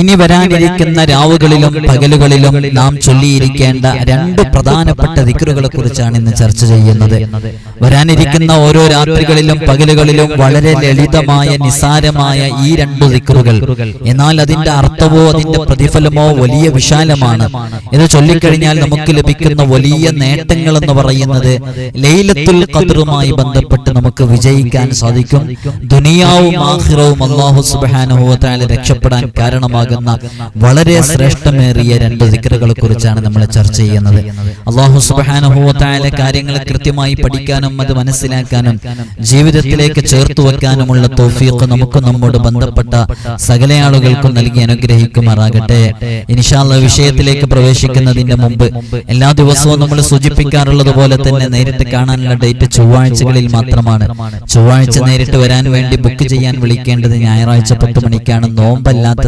ഇനി വരാനിരിക്കുന്ന രാവുകളിലും പകലുകളിലും നാം ചൊല്ലിയിരിക്കേണ്ട രണ്ട് പ്രധാനപ്പെട്ട ദിക്കറുകളെ കുറിച്ചാണ് ഇന്ന് ചർച്ച ചെയ്യുന്നത്. വരാനിരിക്കുന്ന ഓരോ രാത്രികളിലും പകലുകളിലും വളരെ ലളിതമായ നിസാരമായ ഈ രണ്ട് ദിക്കറുകൾ എന്നാൽ അതിന്റെ അർത്ഥമോ അതിന്റെ പ്രതിഫലമോ വലിയ വിശാലമാണ്. ഇത് ചൊല്ലിക്കഴിഞ്ഞാൽ നമുക്ക് ലഭിക്കുന്ന വലിയ നേട്ടങ്ങൾ എന്ന് പറയുന്നത് ലൈലത്തുൽ ഖദറുമായി ബന്ധപ്പെട്ട് നമുക്ക് വിജയിക്കാൻ സാധിക്കും. ദുനിയാവും ആഖിറവും അല്ലാഹു സുബ്ഹാനഹു വ തആല രക്ഷപ്പെടാൻ വളരെ ശ്രേഷ്ഠമേറിയ രണ്ട് ദിക്കറുകളെ കുറിച്ചാണ് നമ്മൾ ചർച്ച ചെയ്യുന്നത്. അള്ളാഹു തആല കാര്യങ്ങൾ കൃത്യമായി പഠിക്കാനും അത് മനസ്സിലാക്കാനും ജീവിതത്തിലേക്ക് ചേർത്ത് വെക്കാനുമുള്ള തൗഫീഖ് നമുക്ക് നമ്മോട് ബന്ധപ്പെട്ട സകല ആളുകൾക്കും നൽകി അനുഗ്രഹിക്കുമാറാകട്ടെ. ഇനിഷാള്ള വിഷയത്തിലേക്ക് പ്രവേശിക്കുന്നതിന്റെ മുമ്പ് എല്ലാ ദിവസവും നമ്മൾ സൂചിപ്പിക്കാറുള്ളത് പോലെ തന്നെ നേരിട്ട് കാണാനുള്ള ഡേറ്റ് ചൊവ്വാഴ്ചകളിൽ മാത്രമാണ്. ചൊവ്വാഴ്ച നേരിട്ട് വരാൻ വേണ്ടി ബുക്ക് ചെയ്യാൻ വിളിക്കേണ്ടത് ഞായറാഴ്ച പത്ത് മണിക്കാണ്. നോമ്പല്ലാത്ത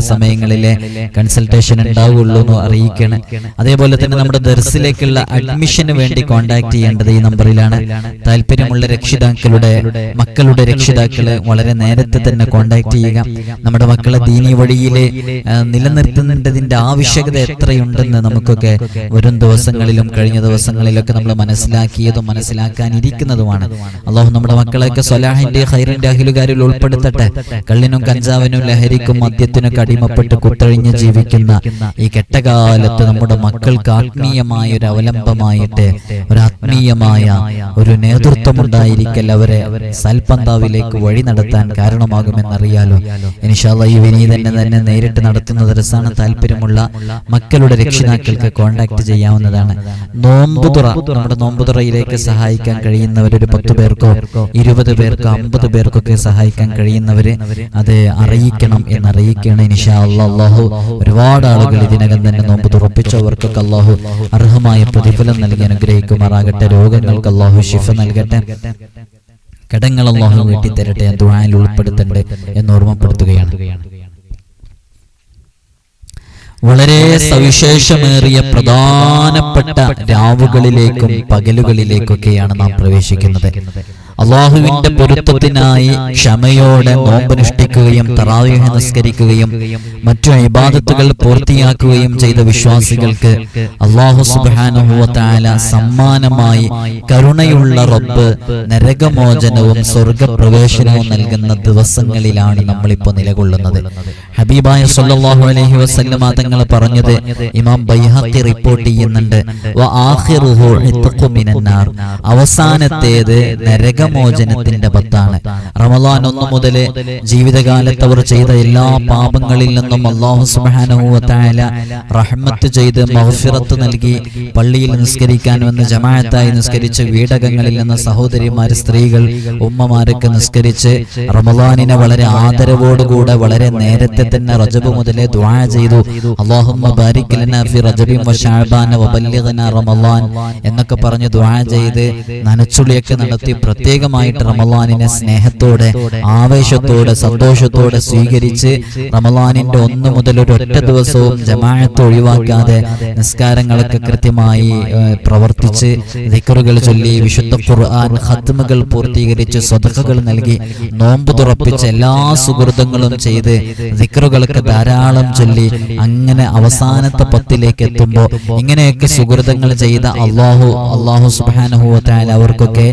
സമയങ്ങളിലെ കൺസൾട്ടേഷൻ ഉണ്ടാവുള്ളൂ എന്ന് അറിയിക്കണം. അതേപോലെ തന്നെ നമ്മുടെ ദർസിലേക്കുള്ള അഡ്മിഷന് വേണ്ടി കോൺടാക്ട് ചെയ്യേണ്ടത് ഈ നമ്പറിലാണ്. താല്പര്യമുള്ള രക്ഷിതാക്കളുടെ മക്കളുടെ രക്ഷിതാക്കൾ വളരെ നേരത്തെ തന്നെ കോൺടാക്ട് ചെയ്യുക. നമ്മുടെ മക്കളെ ദീനി വഴിയിൽ നിലനിർത്തുന്നതിന്റെ ആവശ്യകത എത്രയുണ്ടെന്ന് നമുക്കൊക്കെ വരും ദിവസങ്ങളിലും കഴിഞ്ഞ ദിവസങ്ങളിലൊക്കെ നമ്മൾ മനസ്സിലാക്കിയതും മനസ്സിലാക്കാനിരിക്കുന്നതുമാണ്. അള്ളാഹു നമ്മുടെ മക്കളെയൊക്കെ സ്വലാഹിന്റെ ഹൈറിന്റെ അഖിലുകാരിൽ ഉൾപ്പെടുത്തട്ടെ. കള്ളിനും കഞ്ചാവിനും ലഹരിക്കും മദ്യത്തിനൊക്കെ അടിമപ്പെട്ട് കുത്തഴിഞ്ഞ് ജീവിക്കുന്ന ഈ കെട്ടകാലത്ത് നമ്മുടെ മക്കൾക്ക് ആത്മീയമായ ഒരു അവലംബമായിട്ട് ഒരു ആത്മീയമായ ഒരു നേതൃത്വം ഉണ്ടായിരിക്കൽ അവരെ സൽപന്താവിലേക്ക് വഴി നടത്താൻ കാരണമാകുമെന്നറിയാലോ ഇനിഷാല്ല ഈ വിനീതന്നെ തന്നെ തന്നെ നേരിട്ട് നടത്തുന്ന ദിവസമാണ് താല്പര്യമുള്ള മക്കളുടെ രക്ഷിതാക്കൾക്ക് കോണ്ടാക്ട് ചെയ്യാവുന്നതാണ്. നോമ്പുതുറ നമ്മുടെ നോമ്പുതുറയിലേക്ക് സഹായിക്കാൻ കഴിയുന്നവർ ഒരു പത്ത് പേർക്കോ ഇരുപത് പേർക്കോ അമ്പത് പേർക്കൊക്കെ സഹായിക്കാൻ കഴിയുന്നവര് അത് അറിയിക്കണം എന്നറിയിക്കണം ഇനിഷാല്ല ഇനിഷാ അള്ളാഹു ഒരുപാട് ആളുകൾ ഇതിനകം തന്നെ നോമ്പ് തുറപ്പിച്ചവർക്കൊക്കെ അള്ളാഹു അർഹമായ പ്രതിഫലം നൽകി അനുഗ്രഹിക്കുമാറാകട്ടെ. രോഗങ്ങൾക്ക് അള്ളാഹു ശിഫ നൽകട്ടെ. കടങ്ങൾ അള്ളാഹു വീട്ടിത്തരട്ടെ ദുആയിൽ ഉൾപ്പെടുത്തണ്ടേ എന്ന് ഓർമ്മപ്പെടുത്തുകയാണ്. വളരെ സവിശേഷമേറിയ പ്രധാനപ്പെട്ട രാവുകളിലേക്കും പകലുകളിലേക്കൊക്കെയാണ് നാം പ്രവേശിക്കുന്നത്. അള്ളാഹുവിന്റെ പൊരുത്തത്തിനായി ക്ഷമയോടെ നോമ്പനുഷ്ഠിക്കുകയും തറാവീഹ് നിസ്കരിക്കുകയും മറ്റു ഇബാദത്തുകൾ പൂർത്തിയാക്കുകയും ചെയ്ത വിശ്വാസികൾക്ക് അള്ളാഹു സുബാനുഭവത്തായ സമ്മാനമായി കരുണയുള്ള റബ്ബ് നരകമോചനവും സ്വർഗപ്രവേശനവും നൽകുന്ന ദിവസങ്ങളിലാണ് നമ്മളിപ്പോൾ നിലകൊള്ളുന്നത്. ഹബീബായ സല്ലല്ലാഹു അലഹി വസ്ല്ല തങ്ങൾ പറഞ്ഞത് ഇമാം ബൈഹത്തി റിപ്പോർട്ട് ചെയ്യുന്നുണ്ട്. അവസാനത്തേത് നരക നരകമോചനത്തിന്റെ പത്താണ്. റമദാൻ ഒന്നു മുതൽ ജീവിതകാലത്ത് അവർ ചെയ്ത എല്ലാ പാപങ്ങളിൽ നിന്നും അള്ളാഹു തആല റഹ്മത്ത് ചെയ്ത് മഹഫിറത്ത് നൽകി പള്ളിയിൽ നിസ്കരിക്കാൻ വന്ന് ജമാഅത്തായി നിസ്കരിച്ച് വീടകങ്ങളിൽ നിന്ന് സഹോദരിമാർ സ്ത്രീകൾ ഉമ്മമാരൊക്കെ നിസ്കരിച്ച് റമദാനിനെ വളരെ ആദരവോടുകൂടെ വളരെ നേരത്തെ തന്നെ റജബ് മുതലേ ദുആ ചെയ്തു. ബാരിക് ഫി വ ശഅബാന വ റമദാൻ എന്നൊക്കെ പറഞ്ഞ് ദുആ ചെയ്ത് നനച്ചുളിയൊക്കെ നടത്തി പ്രത്യേകമായിട്ട് റമലാനിനെ സ്നേഹത്തോടെ ആവേശത്തോടെ സന്തോഷത്തോടെ സ്വീകരിച്ച് റമലാനിന്റെ ഒന്ന് മുതൽ ഒരു ഒറ്റ ദിവസവും ജമാഅത്ത് ഒഴിവാക്കാതെ നിസ്കാരങ്ങളൊക്കെ കൃത്യമായി പ്രവർത്തിച്ച് ദിക്കറുകൾ ചൊല്ലി വിശുദ്ധ ഖുർആൻ ഖത്മുകൾ പൂർത്തീകരിച്ച് സ്വതക്കകൾ നൽകി നോമ്പ് തുറപ്പിച്ച് എല്ലാ സുഹൃത്തുക്കളും ചെയ്ത് ദിക്കറുകളൊക്കെ ധാരാളം ചൊല്ലി അങ്ങനെ അവസാനത്തെ പത്തിലേക്ക് എത്തുമ്പോൾ ഇങ്ങനെയൊക്കെ സുഹൃതങ്ങൾ ചെയ്ത അള്ളാഹു അള്ളാഹു സുബാനുഭവത്തായ അവർക്കൊക്കെ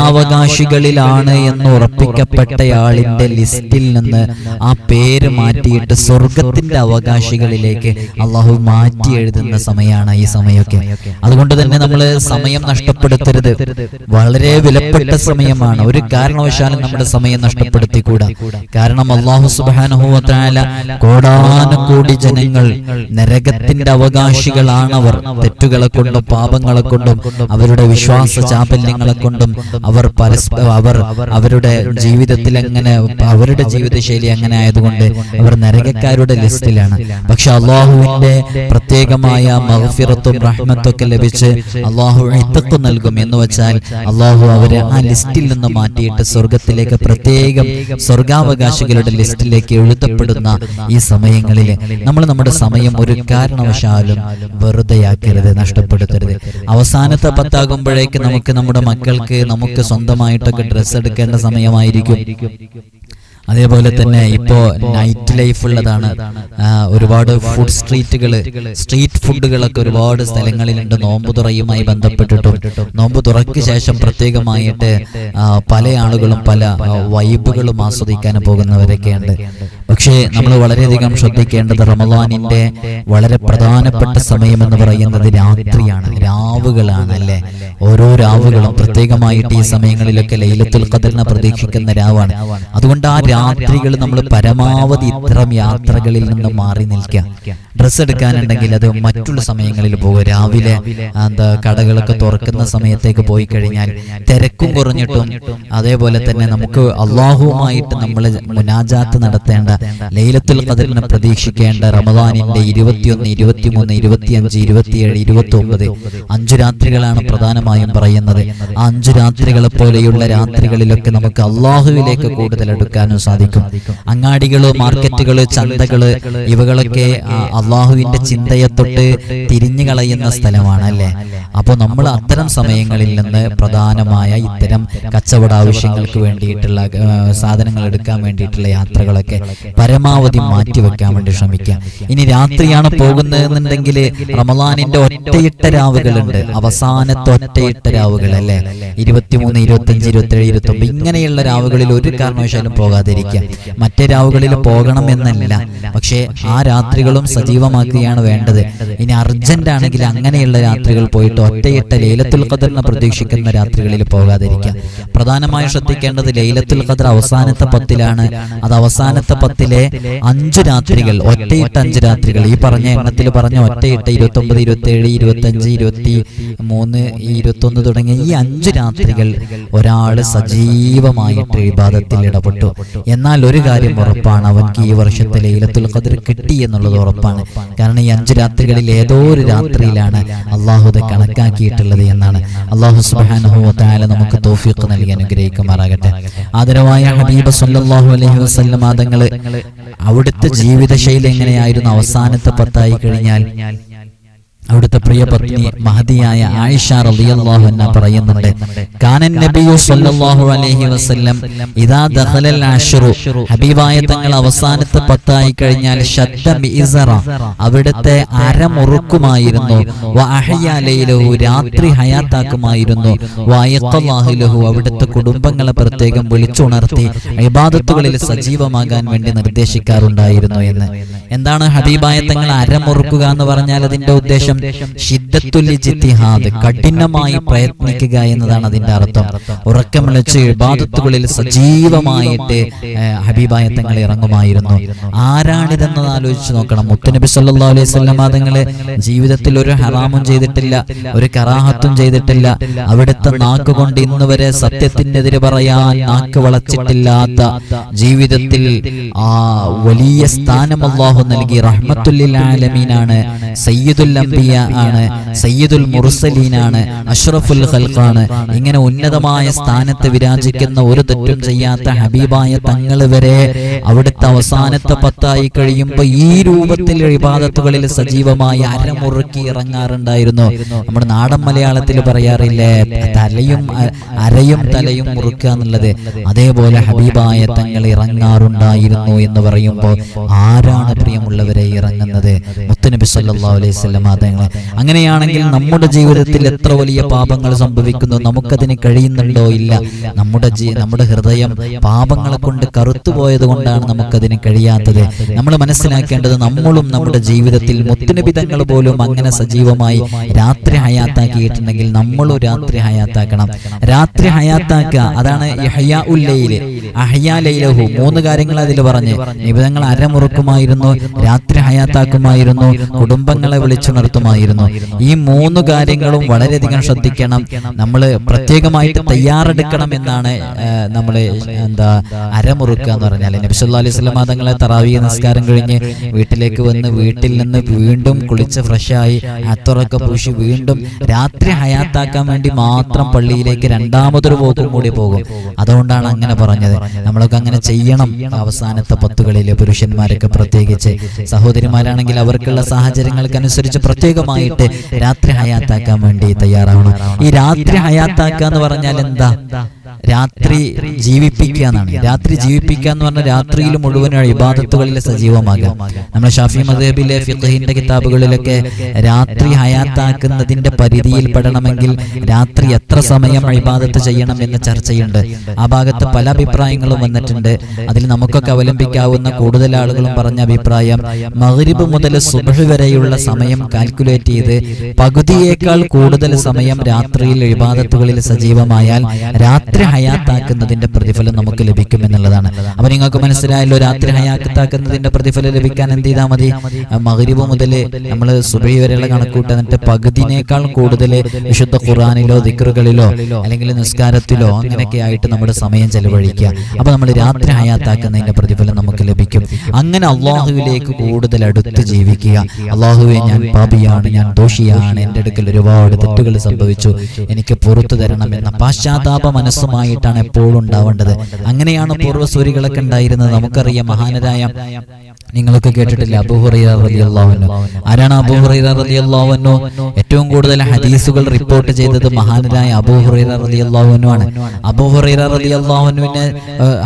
നരകാവകാശികളിലാണ് എന്ന് ഉറപ്പിക്കപ്പെട്ടയാളിന്റെ ലിസ്റ്റിൽ നിന്ന് ആ പേര് മാറ്റിയിട്ട് സ്വർഗത്തിന്റെ അവകാശികളിലേക്ക് അള്ളാഹു മാറ്റി എഴുതുന്ന സമയമാണ് ഈ സമയമൊക്കെ. അതുകൊണ്ട് തന്നെ നമ്മൾ സമയം നഷ്ടപ്പെടുത്തരുത്. വളരെ വിലപ്പെട്ട സമയമാണ്. ഒരു കാരണവശാലും നമ്മുടെ സമയം നഷ്ടപ്പെടുത്തിക്കൂടാ. കാരണം അള്ളാഹു സുബാനുഭവത്തായ കോടാനുകൂടി ജനങ്ങൾ നരകത്തിന്റെ അവകാശികളാണവർ. തെറ്റുകളെ കൊണ്ടും പാപങ്ങളെ കൊണ്ടും അവരുടെ വിശ്വാസ ചാപല്യങ്ങളെ കൊണ്ടും അവർ പരസ്പര അവർ അവരുടെ ജീവിതത്തിൽ എങ്ങനെ അവരുടെ ജീവിതശൈലി അങ്ങനെ ആയതുകൊണ്ട് അവർ നരകക്കാരുടെ ലിസ്റ്റിലാണ്. പക്ഷെ അള്ളാഹുവിന്റെ പ്രത്യേകമായ മഹഫിറത്തും റഹ്മത്തും ഒക്കെ ലഭിച്ച് അള്ളാഹു ഇത്തക്കു നൽകും എന്ന് വെച്ചാൽ അള്ളാഹു അവരെ ആ ലിസ്റ്റിൽ നിന്ന് മാറ്റിയിട്ട് സ്വർഗത്തിലേക്ക് പ്രത്യേകം സ്വർഗാവകാശികളുടെ ലിസ്റ്റിലേക്ക് എഴുതപ്പെടുന്ന ഈ സമയങ്ങളിൽ നമ്മൾ നമ്മുടെ സമയം ഒരു കാരണവശാലും വെറുതെയാക്കരുത് നഷ്ടപ്പെടുത്തരുത്. അവസാനത്തെ പത്താകുമ്പോഴേക്ക് നമുക്ക് നമ്മുടെ മക്കൾക്ക് നമുക്ക് സ്വന്തമായിട്ടൊക്കെ ഡ്രസ്സ് എടുക്കേണ്ട സമയമായിരിക്കും. അതേപോലെ തന്നെ ഇപ്പോ നൈറ്റ് ലൈഫ് ഉള്ളതാണ്. ഒരുപാട് ഫുഡ് സ്ട്രീറ്റുകൾ സ്ട്രീറ്റ് ഫുഡുകളൊക്കെ ഒരുപാട് സ്ഥലങ്ങളിലുണ്ട്. നോമ്പ് തുറയുമായി ബന്ധപ്പെട്ടിട്ടും നോമ്പ് തുറയ്ക്ക് ശേഷം പ്രത്യേകമായിട്ട് പല ആളുകളും പല വൈബുകളും ആസ്വദിക്കാൻ പോകുന്നവരൊക്കെയുണ്ട്. പക്ഷേ നമ്മൾ വളരെയധികം ശ്രദ്ധിക്കേണ്ടത് റമദാനിന്റെ വളരെ പ്രധാനപ്പെട്ട സമയം എന്ന് പറയുന്നത് രാത്രിയാണ്. രാവുകളാണ് അല്ലെ? ഓരോ രാവുകളും പ്രത്യേകമായിട്ട് ഈ സമയങ്ങളിലൊക്കെ ലൈലത്തുൽ ഖദറിനെ പ്രതീക്ഷിക്കുന്ന രാവാണ്. അതുകൊണ്ട് ആ രാത്രികൾ നമ്മൾ പരമാവധി ഇത്തരം യാത്രകളിൽ നിന്ന് മാറി നിൽക്കുക. ഡ്രസ്സ് എടുക്കാനുണ്ടെങ്കിൽ അത് മറ്റുള്ള സമയങ്ങളിൽ പോകുക രാവിലെ എന്താ കടകളൊക്കെ തുറക്കുന്ന സമയത്തേക്ക് പോയി കഴിഞ്ഞാൽ തിരക്കും കുറഞ്ഞിട്ടും അതേപോലെ തന്നെ നമുക്ക് അള്ളാഹുവുമായിട്ട് നമ്മൾ മുനാജാത്ത് നടത്തേണ്ട ലൈലത്തുൽ ഖദറിനെ പ്രതീക്ഷിക്കേണ്ട റമദാനിന്റെ ഇരുപത്തിയൊന്ന് ഇരുപത്തിമൂന്ന് ഇരുപത്തിയഞ്ച് ഇരുപത്തിയേഴ് ഇരുപത്തി ഒമ്പത് അഞ്ചു രാത്രികളാണ് പ്രധാനമായും പറയുന്നത്. ആ അഞ്ചു രാത്രികളെ പോലെയുള്ള രാത്രികളിലൊക്കെ നമുക്ക് അള്ളാഹുവിലേക്ക് കൂടുതൽ എടുക്കാനും സാധിക്കും. അങ്ങാടികൾ മാർക്കറ്റുകൾ ചന്തകൾ ഇവകളൊക്കെ അള്ളാഹുവിന്റെ ചിന്തയെ തൊട്ട് തിരിഞ്ഞു കളയുന്ന സ്ഥലമാണ് അല്ലേ അപ്പോൾ നമ്മൾ അത്തരം സമയങ്ങളിൽ നിന്ന് പ്രധാനമായ ഇത്തരം കച്ചവട ആവശ്യങ്ങൾക്ക് വേണ്ടിയിട്ടുള്ള സാധനങ്ങൾ എടുക്കാൻ വേണ്ടിയിട്ടുള്ള യാത്രകളൊക്കെ പരമാവധി മാറ്റിവെക്കാൻ വേണ്ടി ശ്രമിക്കാം. ഇനി രാത്രിയാണ് പോകുന്നതെന്നുണ്ടെങ്കിൽ റമദാനിന്റെ ഒറ്റയിട്ട രാവുകളുണ്ട്. അവസാനത്തെ ഒറ്റയിട്ട രാവുകൾ അല്ലേ ഇരുപത്തിമൂന്ന് ഇരുപത്തി അഞ്ച് ഇരുപത്തി ഒമ്പത് ഇങ്ങനെയുള്ള രാവുകളിൽ ഒരു കാരണവശാലും പോകാതിരിക്കുക മറ്റേ രാവുകളിൽ പോകണം എന്നല്ല പക്ഷേ ആ രാത്രികളും സജീവമാക്കുകയാണ് വേണ്ടത്. ഇനി അർജന്റ് ആണെങ്കിൽ അങ്ങനെയുള്ള രാത്രികൾ പോയിട്ട് ഒറ്റയിട്ട ലൈലത്തുൽ ഖദറിനെ പ്രതീക്ഷിക്കുന്ന രാത്രികളിൽ പോകാതിരിക്കുക പ്രധാനമായും ശ്രദ്ധിക്കേണ്ടത് ലൈലത്തുൽ ഖദർ അവസാനത്തെ പത്തിലാണ്. അത് അവസാനത്തെ പത്തിലെ അഞ്ചു രാത്രികൾ. ഒറ്റയിട്ട അഞ്ച് രാത്രികൾ. ഈ പറഞ്ഞ എണ്ണത്തിൽ പറഞ്ഞ ഒറ്റയിട്ട ഇരുപത്തി ഒമ്പത് ഇരുപത്തി ഏഴ് ഇരുപത്തി അഞ്ച് ഇരുപത്തി മൂന്ന് ഇരുപത്തി ഒന്ന് തുടങ്ങിയ ഈ അഞ്ചു രാത്രികൾ ഒരാൾ സജീവമായിട്ട് വിവാദത്തിൽ ഇടപെട്ടു. എന്നാൽ ഒരു കാര്യം ഉറപ്പാണ്. അവൻക്ക് ഈ വർഷത്തെ ലൈലത്തുൽ ഖദർ കിട്ടി എന്നുള്ളത് ഉറപ്പാണ്. കാരണം ഈ അഞ്ച് രാത്രികളിൽ ഏതോ ഒരു രാത്രിയിലാണ് അള്ളാഹുദ കണക്കാക്കിയിട്ടുള്ളത് എന്നാണ്. അള്ളാഹു സുബ്ഹാനഹു വതആല നമുക്ക് തോഫിയൊക്കെ നൽകി അനുഗ്രഹിക്കുമാറാകട്ടെ. ആദരവായ ഹബീബ് സല്ലാഹു അലൈഹി വസല്ലം ആദങ്ങൾ അവിടുത്തെ ജീവിതശൈലി എങ്ങനെയായിരുന്നു? അവസാനത്തെ പത്തായി കഴിഞ്ഞാൽ അവിടുത്തെ പ്രിയ പത്നി മഹതിയായ ആയിഷ റളിയല്ലാഹു അൻഹ പറയുന്നുണ്ട്. കാനൻ നബിയു സല്ലല്ലാഹു അലൈഹി വസല്ലം ഇദാ ദഖലൽ അശ്റു ഹബീബായ തങ്ങൾ അവസാനത്തെ പത്തായി കഴിഞ്ഞാൽ ശദ്ദ അവിടുത്തെ അരമുറുക്കുമായിരുന്നു വ അഹ്യ ലൈലഹു രാത്രി ഹയാത്താക്കുമായിരുന്നു. വായത്തല്ലാഹുലഹു ലഹു അവിടുത്തെ കുടുംബങ്ങളെ പ്രത്യേകം വിളിച്ചുണർത്തി ഇബാദത്തുകളിൽ സജീവമാകാൻ വേണ്ടി നിർദ്ദേശിക്കാറുണ്ടായിരുന്നു എന്ന്. എന്താണ് ഹബീബായ തങ്ങൾ അരമുറുക്കുക എന്ന് പറഞ്ഞാൽ അതിന്റെ ഉദ്ദേശം കഠിനമായി പ്രയത്നിക്കുക എന്നതാണ് അതിന്റെ അർത്ഥം. ഉറക്കം വിളിച്ച് ഇബാദത്തുകളിൽ സജീവമായിട്ട് ഹബീബായ തങ്ങൾ ഇറങ്ങുമായിരുന്നു. ആരാണിതെന്ന് ആലോചിച്ച് നോക്കണം. മുത്തനബി സല്ലാ അലൈഹി വസല്ലം തങ്ങൾ ജീവിതത്തിൽ ഒരു ഹറാമും ചെയ്തിട്ടില്ല ഒരു കറാഹത്തും ചെയ്തിട്ടില്ല. അവിടുത്തെ നാക്ക് കൊണ്ട് ഇന്ന് വരെ സത്യത്തിനെതിരെ പറയാൻ നാക്ക് വളച്ചിട്ടില്ലാത്ത ജീവിതത്തിൽ ആ വലിയ സ്ഥാനം അള്ളാഹു നൽകി റഹ്മത്തുല്ലിൽ ആലമീനാണ് സയ്യിദുൽ അംബിയ ആണ് സയ്യിദുൽ മുർസലീനാണ് അഷ്റഫുൽ ഖൽഖാണ് ഇങ്ങനെ ഉന്നതമായ സ്ഥാനത്ത് വിരാജിക്കുന്ന ഒരു തെറ്റും ചെയ്യാത്ത ഹബീബായ തങ്ങൾ വരെ അവിടുത്തെ അവസാനത്തെ പത്തായി കഴിയുമ്പോൾ ഈ രൂപത്തിൽ വിവാദത്തുകളിൽ സജീവമായി അരമുറുക്കി ഇറങ്ങാറുണ്ടായിരുന്നു. നമ്മുടെ നാടൻ മലയാളത്തിൽ പറയാറില്ലേ തലയും അരയും തലയും മുറുക്കുക എന്നുള്ളത്. അതേപോലെ ഹബീബായ തങ്ങൾ ഇറങ്ങാറുണ്ടായിരുന്നു എന്ന് പറയുമ്പോൾ ആരാണ് പ്രിയമുള്ളവരെ ഇറങ്ങുന്നത്? മുത്തനബി സല്ലാ അലൈഹി വസല്ലം അങ്ങനെയാണെങ്കിൽ നമ്മുടെ ജീവിതത്തിൽ എത്ര വലിയ പാപങ്ങൾ സംഭവിക്കുന്നു നമുക്കതിന് കഴിയുന്നുണ്ടോ ഇല്ല. നമ്മുടെ നമ്മുടെ ഹൃദയം പാപങ്ങളെ കൊണ്ട് കറുത്തുപോയത് കൊണ്ടാണ് നമുക്കതിന് കഴിയാത്തത്. നമ്മൾ മനസ്സിലാക്കേണ്ടത് നമ്മളും നമ്മുടെ ജീവിതത്തിൽ മുത്തുനിബിതങ്ങൾ പോലും അങ്ങനെ സജീവമായി രാത്രി ഹയാത്താക്കിയിട്ടുണ്ടെങ്കിൽ നമ്മളും രാത്രി ഹയാത്താക്കണം. രാത്രി ഹയാത്താക്കുക അതാണ് ഉൽ അഹയാ ലൈലഹു മൂന്ന് കാര്യങ്ങൾ അതിൽ പറഞ്ഞ്. നിബിതങ്ങൾ അരമുറുക്കുമായിരുന്നു രാത്രി ഹയാത്താക്കുമായിരുന്നു കുടുംബങ്ങളെ വിളിച്ചുണർത്തുമായിരുന്നു ഈ മൂന്ന് കാര്യങ്ങളും വളരെയധികം ശ്രദ്ധിക്കണം. നമ്മൾ പ്രത്യേകമായിട്ട് തയ്യാറെടുക്കണം എന്നാണ് നമ്മൾ എന്താ അരമുറുക്കുക എന്ന് പറഞ്ഞാൽ നബി സല്ലല്ലാഹു അലൈഹി വസല്ലം തങ്ങളെ തറാവി നിസ്കാരം കഴിഞ്ഞ് വീട്ടിലേക്ക് വന്ന് വീട്ടിൽ നിന്ന് വീണ്ടും കുളിച്ച് ഫ്രഷായി അത്തറൊക്കെ പൂശി വീണ്ടും രാത്രി ഹയാത്താക്കാൻ വേണ്ടി മാത്രം പള്ളിയിലേക്ക് രണ്ടാമതൊരു പോക്കും കൂടി പോകും. അതുകൊണ്ടാണ് അങ്ങനെ പറഞ്ഞത്. നമ്മളൊക്കെ അങ്ങനെ ചെയ്യണം. അവസാനത്തെ പത്തുകളിലെ പുരുഷന്മാരൊക്കെ പ്രത്യേകിച്ച് സഹോദരിമാരാണെങ്കിൽ അവർക്കുള്ള സാഹചര്യങ്ങൾക്കനുസരിച്ച് പ്രത്യേകമായിട്ട് രാത്രി ഹയാത്താക്കാൻ വേണ്ടി തയ്യാറാവണം. ഈ രാത്രി ഹയാത്താക്കുക എന്ന് പറഞ്ഞാൽ എന്താ രാത്രി ജീവിപ്പിക്കുക എന്നാണ്. രാത്രി ജീവിപ്പിക്കുക എന്ന് പറഞ്ഞാൽ രാത്രിയിൽ മുഴുവനാണ് ഇബാദത്തുകളിൽ സജീവമാകുക. നമ്മുടെ ഷാഫി മദേബിലെ ഫിഖഹിന്റെ കിതാബുകളിലൊക്കെ രാത്രി ഹയാത്താക്കുന്നതിന്റെ പരിധിയിൽ പെടണമെങ്കിൽ രാത്രി എത്ര സമയം ഇബാദത്ത് ചെയ്യണം എന്ന ചർച്ചയുണ്ട്. ആ ഭാഗത്ത് പല അഭിപ്രായങ്ങളും വന്നിട്ടുണ്ട്. അതിൽ നമുക്കൊക്കെ അവലംബിക്കാവുന്ന കൂടുതൽ ആളുകളും പറഞ്ഞ അഭിപ്രായം മഗ്രിബ് മുതൽ സുബഹ് വരെയുള്ള സമയം കാൽക്കുലേറ്റ് ചെയ്ത് പകുതിയേക്കാൾ കൂടുതൽ സമയം രാത്രിയിൽ ഇബാദത്തുകളിൽ സജീവമായാൽ രാത്രി ഹയാത്താക്കുന്നതിന്റെ പ്രതിഫലം നമുക്ക് ലഭിക്കും എന്നുള്ളതാണ് അപ്പൊ നിങ്ങൾക്ക് മനസ്സിലായല്ലോ രാത്രി ഹയാത്താക്കുന്നതിന്റെ പ്രതിഫലം ലഭിക്കാൻ എന്ത് ചെയ്താൽ മതി? മഗ്രിബ് മുതൽ നമ്മൾ സുബൈ വരെയുള്ള കണക്കൂട്ട് എന്നിട്ട് പകുതിനേക്കാൾ കൂടുതൽ വിശുദ്ധ ഖുറാനിലോ ദിക്റുകളിലോ അല്ലെങ്കിൽ നിസ്കാരത്തിലോ അങ്ങനെയൊക്കെ ആയിട്ട് നമ്മുടെ സമയം ചെലവഴിക്കുക. അപ്പൊ നമ്മൾ രാത്രി ഹയാത്താക്കുന്നതിന്റെ പ്രതിഫലം നമുക്ക് ലഭിക്കും. അങ്ങനെ അള്ളാഹുവിലേക്ക് കൂടുതൽ അടുത്ത് ജീവിക്കുക. അള്ളാഹുവെ ഞാൻ പാപിയാണ് ഞാൻ ദോഷിയാണ് എന്റെ അടുക്കൽ ഒരുപാട് തെറ്റുകൾ സംഭവിച്ചു. എനിക്ക് പുറത്തു തരണം എന്ന പാശ്ചാത്താപ മനസ്സുമായിട്ടാണ് എപ്പോഴും ഉണ്ടാവേണ്ടത്. അങ്ങനെയാണ് പൂർവസൂരികളൊക്കെ ഉണ്ടായിരുന്നത്. നമുക്കറിയാം മഹാനരായ നിങ്ങളൊക്കെ കേട്ടിട്ടില്ല? അബൂഹുറൈറ റളിയല്ലാഹു ആരാണ് അബൂഹുറൈറ റളിയല്ലാഹു ഏറ്റവും കൂടുതൽ ഹദീസുകൾ റിപ്പോർട്ട് ചെയ്തത് മഹാനരായ അബൂഹുറൈറ റളിയല്ലാഹു ആണ്. അബൂഹുറൈറ റളിയല്ലാഹുവിനെ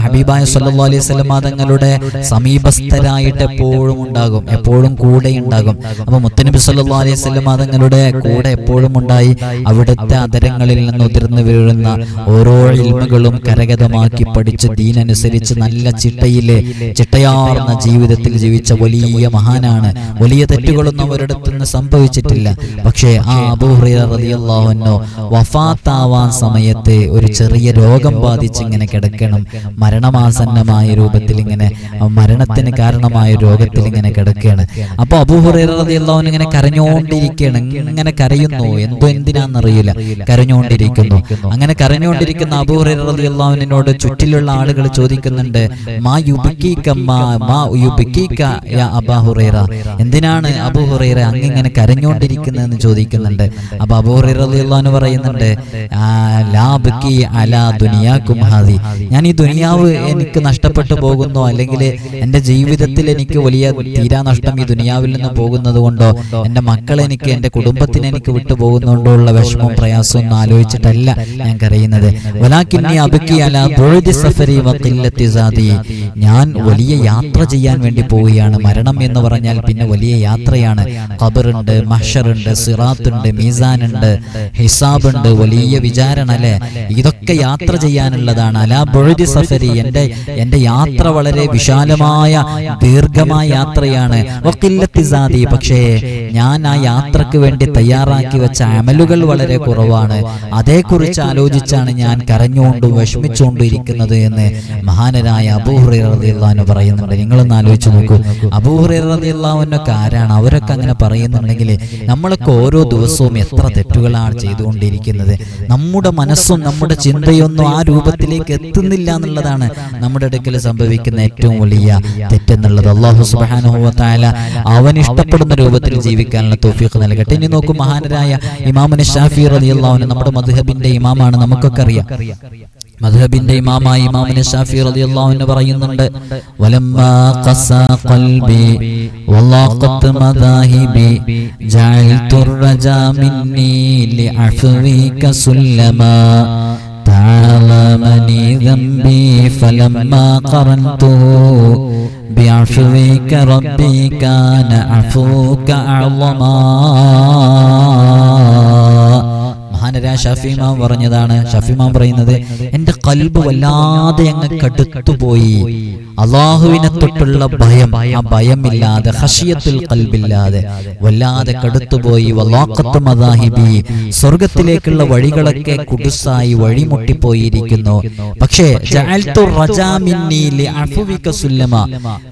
ഹബീബായ സല്ലാ അലൈഹി വസല്ലം തങ്ങളുടെ സമീപസ്ഥരായിട്ട് എപ്പോഴും ഉണ്ടാകും. എപ്പോഴും കൂടെ ഉണ്ടാകും. അപ്പൊ മുത്തനബി സല്ലാ അലൈഹി വസല്ലം തങ്ങളുടെ കൂടെ എപ്പോഴും ഉണ്ടായി അവിടുത്തെ അതരങ്ങളിൽ നിന്ന് ഉതിർന്നു വീഴുന്ന ഓരോ ഇൽമകളും കരഗതമാക്കി പഠിച്ച് ദീനനുസരിച്ച് നല്ല ചിട്ടയിലെ ചിട്ടയാർന്ന ജീവിതത്തിൽ ജീവിച്ച വലിയ മഹാനാണ്. വലിയ തെറ്റുകളൊന്നും അവരുടെ നിന്ന് സംഭവിച്ചിട്ടില്ല. പക്ഷേ ആ അബൂഹ്റിയാഹുനോ വഫാത്താവാൻ സമയത്ത് ഒരു ചെറിയ രോഗം ബാധിച്ച് ഇങ്ങനെ കിടക്കണം. മരണമാസന്നമായ രൂപത്തിൽ ഇങ്ങനെ മരണത്തിന് കാരണമായ രോഗത്തിൽ ഇങ്ങനെ കിടക്കുകയാണ്. അപ്പൊ അബൂഹുറിയാഹുൻ ഇങ്ങനെ കരഞ്ഞുകൊണ്ടിരിക്കുകയാണ്. ഇങ്ങനെ കരയുന്നു. എന്തോ എന്തിനാന്നറിയില്ല. കരഞ്ഞുകൊണ്ടിരിക്കുന്നു. അങ്ങനെ കരഞ്ഞുകൊണ്ടിരിക്കുന്ന അബൂഹുറിയാഹുവിനോട് ചുറ്റിലുള്ള ആളുകൾ ചോദിക്കുന്നുണ്ട് മാ യുബിക്കി മാ മാ യാ അബാ ഹുറൈറ എന്തിനാണ് അബൂ ഹുറൈറ അങ്ങിങ്ങനെ കരഞ്ഞുകൊണ്ടിരിക്കുന്നതെന്ന് ചോദിക്കുന്നുണ്ട്? അപ്പൊ അബൂ ഹുറൈറ പറയുന്നുണ്ട് ലാ ബിക്കി അലാ ദുനിയാക്കും ഹാദി. ഞാൻ ഈ ദുനിയാവ് എനിക്ക് നഷ്ടപ്പെട്ടു പോകുന്നു അല്ലെങ്കിൽ എന്റെ ജീവിതത്തിൽ എനിക്ക് വലിയ തീരാ നഷ്ടം ഈ ദുനിയാവിൽ നിന്ന് പോകുന്നത് കൊണ്ടോ എന്റെ മക്കൾ എനിക്ക് എന്റെ കുടുംബത്തിന് എനിക്ക് വിട്ടു പോകുന്നതുകൊണ്ടോ ഉള്ള വിഷമവും പ്രയാസവും ഒന്നും ആലോചിച്ചിട്ടല്ല ഞാൻ കരയുന്നത്. വലാക്കിന്നി അബിക്കി അലാ ബുഴുദി സഫരി ഞാൻ വലിയ യാത്ര ചെയ്യാൻ വേണ്ടി പോവുകയാണ്. മരണം എന്ന് പറഞ്ഞാൽ പിന്നെ വലിയ യാത്രയാണ്. ഖബറുണ്ട് മഹ്ഷറുണ്ട് സിറാത്തുണ്ട് മീസാനുണ്ട് ഹിസാബുണ്ട് വലിയ വിചാരണ അല്ലെ ഇതൊക്കെ യാത്ര ചെയ്യാനുള്ളതാണ്. അലാ ബൊഴുതി സഫരി എന്റെ എന്റെ യാത്ര വളരെ വിശാലമായ ദീർഘമായ യാത്രയാണ്. വഖില്ലത്തി സാദി. പക്ഷേ ഞാൻ ആ യാത്രയ്ക്ക് വേണ്ടി തയ്യാറാക്കി വെച്ച അമലുകൾ വളരെ കുറവാണ്. അതേക്കുറിച്ച് ആലോചിച്ചാണ് ഞാൻ കരഞ്ഞുകൊണ്ടും വിഷമിച്ചുകൊണ്ടും ഇരിക്കുന്നത് എന്ന് മഹാനരായ അബൂഹുറിയാഹു പറയുന്നുണ്ട്. നിങ്ങളൊന്ന് ആലോചിച്ച് നോക്കൂ. അബൂഹുറൊക്കെ ആരാണ്? അവരൊക്കെ അങ്ങനെ പറയുന്നുണ്ടെങ്കിൽ നമ്മളൊക്കെ ഓരോ ദിവസവും എത്ര തെറ്റുകളാണ് ചെയ്തുകൊണ്ടിരിക്കുന്നത്? നമ്മുടെ മനസ്സും നമ്മുടെ ചിന്തയൊന്നും ആ രൂപത്തിലേക്ക് എത്തുന്നില്ല എന്നുള്ളതാണ് നമ്മുടെ അടുക്കൽ സംഭവിക്കുന്ന ഏറ്റവും വലിയ തെറ്റെന്നുള്ളത്. അള്ളാഹു സുബാനുഭവത്തായ അവൻ ഇഷ്ടപ്പെടുന്ന രൂപത്തിൽ ജീവിക്കാനുള്ള തോഫീഖ് നൽകട്ടെ. ഇനി നോക്കൂ മഹാനരായ ഇമാമിന് ഷാഫി റളിയല്ലാഹു നമ്മുടെ മധുഹബിന്റെ ഇമാമാണ്. നമുക്കൊക്കെ അറിയാം. മധുഹബിന്റെ ഇമാമായ ഇമാമിന് ഷാഫി റളിയല്ലാഹു അൻഹു പറയുന്നുണ്ട് വലമ്മാ ഖസാ ഖൽബി വല്ലാഖത് മദാഹിബി ജഅൽതു الرجا مني لعفوك سلما تعالمني ذنبي فلما قرنته بعفوك ربي كان عفوك أعظما മഹാനരാ ഷഫീമാൻ പറഞ്ഞതാണ്. ഷഫീമാൻ പറയുന്നത് എന്റെ കൽബ് വല്ലാതെ അങ്ങ് കടുത്തുപോയി. അള്ളാഹുവിനെ തൊട്ടുള്ള ഭയം ആ ഭയമില്ലാതെ ഹഷിയത്തിൽ കൽബില്ലാതെ വല്ലാതെ കടുത്തുപോയി വല്ലാഖത്ത് മദാഹിബി സ്വർഗത്തിലേക്കുള്ള വഴികളൊക്കെ കുടുസായി വഴിമുട്ടിപ്പോയിരിക്കുന്നു. പക്ഷേ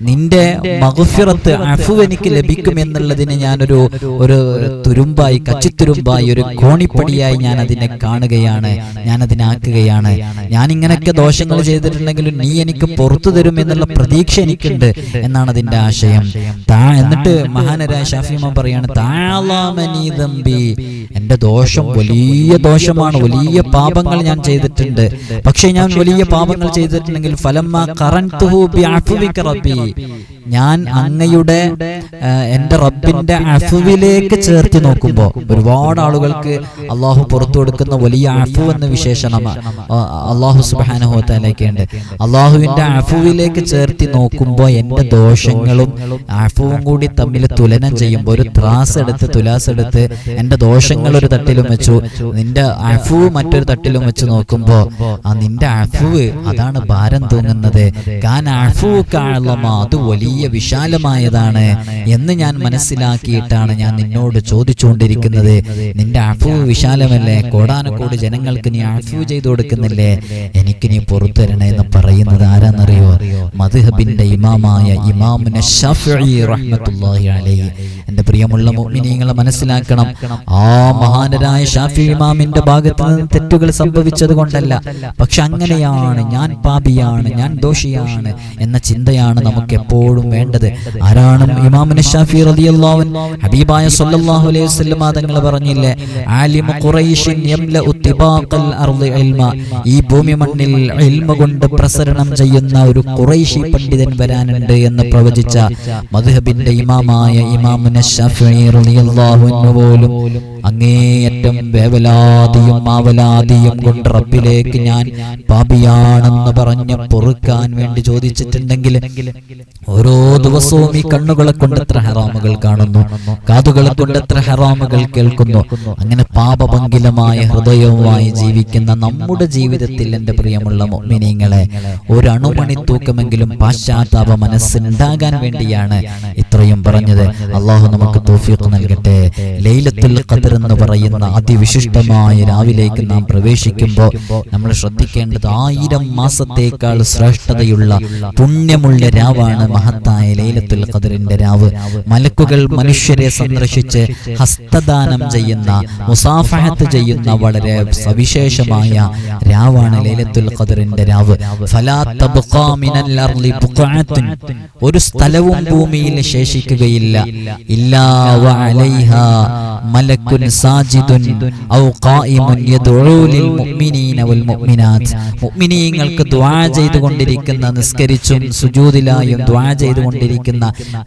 നിന്റെ മകുഫിറത്ത് അഫു എനിക്ക് ലഭിക്കും എന്നുള്ളതിന് ഞാനൊരു ഒരു തുരുമ്പായി കച്ചിത്തുരുമ്പായി ഒരു കോണിപ്പടിയായി ഞാൻ അതിനെ കാണുകയാണ്. ഞാൻ അതിനാക്കുകയാണ് ഞാൻ ഇങ്ങനെയൊക്കെ ദോഷങ്ങൾ ചെയ്തിട്ടുണ്ടെങ്കിലും നീ എനിക്ക് പുറത്തു തരും എന്നുള്ള പ്രതീക്ഷ എനിക്കുണ്ട് എന്നാണ് അതിന്റെ ആശയം. താ എന്നിട്ട് മഹാനരായ ഷാഫിമ പറയാണ് താളാമനീ തമ്പി എന്റെ ദോഷം വലിയ ദോഷമാണ് വലിയ പാപങ്ങൾ ഞാൻ ചെയ്തിട്ടുണ്ട്. പക്ഷെ ഞാൻ വലിയ പാപങ്ങൾ ചെയ്തിട്ടുണ്ടെങ്കിൽ ഫലമ്മ കറൻ റബ്ബി. ഞാൻ അങ്ങയുടെ എന്റെ എന്റെ റബ്ബിന്റെ അഫുവിലേക്ക് ചേർത്തി നോക്കുമ്പോൾ ഒരുപാട് ആളുകൾക്ക് അള്ളാഹു പുറത്തു കൊടുക്കുന്ന വലിയ അഫു എന്ന വിശേഷണമാണ്. അള്ളാഹു സുബാനുഹോത്താലേക്ക് ഉണ്ട്. അള്ളാഹുവിന്റെ അഫുവിലേക്ക് ചേർത്തി നോക്കുമ്പോൾ എന്റെ ദോഷങ്ങളും അഫുവും കൂടി തമ്മിൽ തുലനം ചെയ്യുമ്പോൾ ഒരു ത്രാസ് എടുത്ത് തുലാസ് എടുത്ത് എന്റെ ദോഷങ്ങൾ ഒരു തട്ടിലും വെച്ചു. നിന്റെ അഫു മറ്റൊരു തട്ടിലും വെച്ച് നോക്കുമ്പോൾ ആ നിന്റെ അഫുവ് അതാണ് ഭാരം തൂങ്ങുന്നത് കാൻ അഫു അത് വലിയ വിശാലമായതാണ് എന്ന് ഞാൻ മനസ്സിലാക്കിയിട്ടാണ് ഞാൻ നിന്നോട് ചോദിച്ചുകൊണ്ടിരിക്കുന്നത്. നിന്റെ അഫു വിശാലമല്ലേ? കോടാനക്കോട് ജനങ്ങൾക്ക് നീ അഫു ചെയ്തു കൊടുക്കുന്നില്ലേ? എനിക്ക് നീ പുറത്തു തരണേ എന്ന് പറയുന്നത് ആരാന്നറിയോ? മധുഹബിന്റെ ഇമാമായ ഇമാമുന എന്റെ പ്രിയമുള്ള മുഅ്മിനീങ്ങളെ മനസ്സിലാക്കണം. ആ മഹാനരായ ഷാഫി ഇമാമിന്റെ ഭാഗത്ത് നിന്ന് തെറ്റുകൾ സംഭവിച്ചത് കൊണ്ടല്ല. പക്ഷെ അങ്ങനെയാണ് ഞാൻ പാപിയാണ് ഞാൻ ദോഷിയാണ് എന്ന ചിന്തയാണ് നമുക്ക് എപ്പോഴും വേണ്ടത്. ആരാണ് ഇമാമിന് ഷാഫി റളിയല്ലാഹു ഹബീബായ സല്ലല്ലാഹു അലൈഹി വസല്ലം തങ്ങൾ പറഞ്ഞില്ലേ? ആലിം ഖുറൈശിൻ യംല തിബാഖൽ അർളി ഇൽമ. ഈ ഭൂമി മണ്ണിൽ ഇൽമ കൊണ്ട് പ്രസരണം ചെയ്യുന്ന ഒരു ഖുറൈശി പണ്ഡിതൻ വരാനുണ്ട് എന്ന് പ്രവചിച്ച മദ്ഹബിന്റെ ഇമാമായ ഇമാമുന ഷാഫി റളിയല്ലാഹു അൻഹു പോലും അങ്ങേയറ്റം വേവലാതിയും മാവലാതിയും കൊണ്ട് റബ്ബിലേക്ക് ഞാൻ പാപിയാണെന്ന് പറഞ്ഞ് പൊറുക്കാൻ വേണ്ടി ചോദിച്ചിട്ടുണ്ടെങ്കിൽ ഓരോ ദിവസവും ഈ കണ്ണുകളെ കൊണ്ട് എത്ര ഹറാമുകൾ കാണുന്നു കാതുകളെ കൊണ്ട് എത്ര ഹറാമുകൾ കേൾക്കുന്നു. അങ്ങനെ പാപഭംഗിലമായ ഹൃദയവുമായി ജീവിക്കുന്ന നമ്മുടെ ജീവിതത്തിൽ എന്റെ പ്രിയമുള്ള മിനിങ്ങളെ ഒരു തൂക്കമെങ്കിലും പാശ്ചാത്താപ മനസ്സുണ്ടാകാൻ വേണ്ടിയാണ് ഇത്രയും പറഞ്ഞത്. അള്ളാഹു നമുക്ക് തോഫിയൊക്കെ നൽകട്ടെ. ലൈലത്തുൽ ഖദർ എന്ന് പറയുന്ന അതിവിശിഷ്ടമായ രാവിലേക്ക് നാം പ്രവേശിക്കുമ്പോൾ നമ്മൾ ശ്രദ്ധിക്കേണ്ടത് ആയിരം മാസത്തേക്കാൾ ശ്രേഷ്ഠതയുള്ള പുണ്യമുള്ള രാവാണ് മഹത്തായ ലൈലത്തുൽ ഖദറിന്റെ രാവ്. മലക്കുകൾ മനുഷ്യരെ സന്ദർശിച്ച് ഹസ്തദാനം ചെയ്യുന്ന മുസാഫഹത്ത് ചെയ്യുന്ന വളരെ സവിശേഷമായ രാവാണ് ലൈലത്തുൽ ഖദറിന്റെ രാവ്. ഒരു സ്ഥലവും ഭൂമിയിൽ ശേഷിക്കുകയില്ല. ഇല്ലാ വഅലൈഹാ ഖായിമുൻ യദ്ഉ ലിൽ മുഅ്മിനീന വൽ മുഅ്മിനാത്ത് മുഅ്മിനീങ്ങൾക്ക് ദുആ ചെയ്തുകൊണ്ടിരിക്കുന്ന നിസ്കരിച്ചും സുജൂദിലായും ദുആ ചെയ്തുകൊണ്ടിരിക്കുന്ന